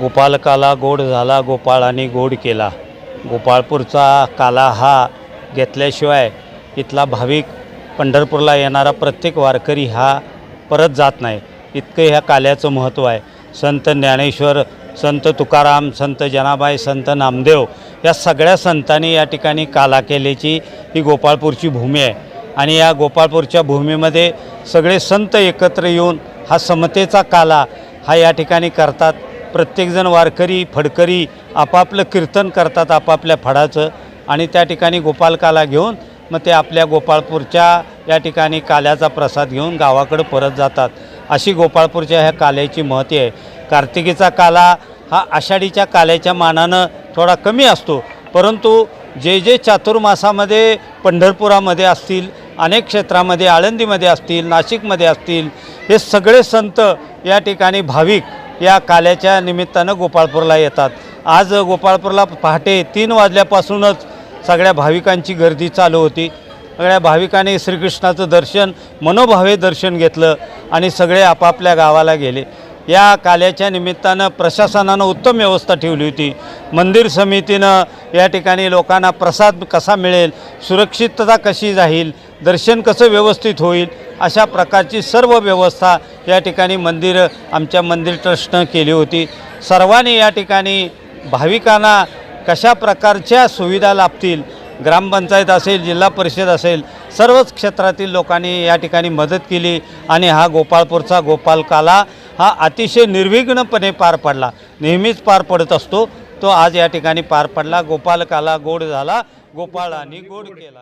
गोपालकाला गोड झाला गोपाळाने गोड केला. गोपाळपूरचा काला हा घेतल्याशिवाय इथला भाविक पंढरपूरला येणारा प्रत्येक वारकरी हा परत जात नाही. इतकं ह्या काल्याचं महत्त्व आहे. संत ज्ञानेश्वर संत तुकाराम संत जनाबाई संत नामदेव या सगळ्या संतांनी या ठिकाणी काला केल्याची ही गोपाळपूरची भूमी आहे. आणि या गोपाळपूरच्या भूमीमध्ये सगळे संत एकत्र येऊन हा समतेचा काला हा या ठिकाणी करतात. प्रत्येकजण वारकरी फडकरी आपापलं कीर्तन करतात आपापल्या फडाचं आणि त्या ठिकाणी गोपालकाला घेऊन मग ते आपल्या गोपाळपूरच्या या ठिकाणी काल्याचा प्रसाद घेऊन गावाकडं परत जातात. अशी गोपाळपूरच्या ह्या काल्याची महती आहे. कार्तिकीचा काला हा आषाढीच्या काल्याच्या मानानं थोडा कमी असतो. परंतु जे जे चातुर्मासामध्ये पंढरपुरामध्ये असतील अनेक क्षेत्रामध्ये आळंदीमध्ये असतील नाशिकमध्ये असतील हे सगळे संत या ठिकाणी भाविक या काल्याच्या निमित्तानं गोपाळपूरला येतात. आज गोपाळपूरला पहाटे तीन वाजल्यापासूनच सगळ्या भाविकांची गर्दी चालू होती. सगळ्या भाविकांनी श्रीकृष्णाचं दर्शन मनोभावे दर्शन घेतलं आणि सगळे आपापल्या गावाला गेले. या काल्याच्या निमित्तानं प्रशासनानं उत्तम व्यवस्था ठेवली होती. मंदिर समितीनं या ठिकाणी लोकांना प्रसाद कसा मिळेल सुरक्षितता कशी जाईल दर्शन कसं व्यवस्थित होईल अशा प्रकारची सर्व व्यवस्था या ठिकाणी मंदिर आमच्या मंदिर ट्रस्टनं केली होती. सर्वांनी या ठिकाणी भाविकांना कशा प्रकारच्या सुविधा लाभतील ग्रामपंचायत असेल जिल्हा परिषद असेल सर्वच क्षेत्रातील लोकांनी या ठिकाणी मदत केली आणि हा गोपाळपूरचा गोपाल काला हा अतिशय निर्विघ्नपणे पार पडला. नेहमीच पार पडत असतो. तो आज या ठिकाणी पार पडला. गोपालकाला गोड झाला. गोपाळाने गोड केला.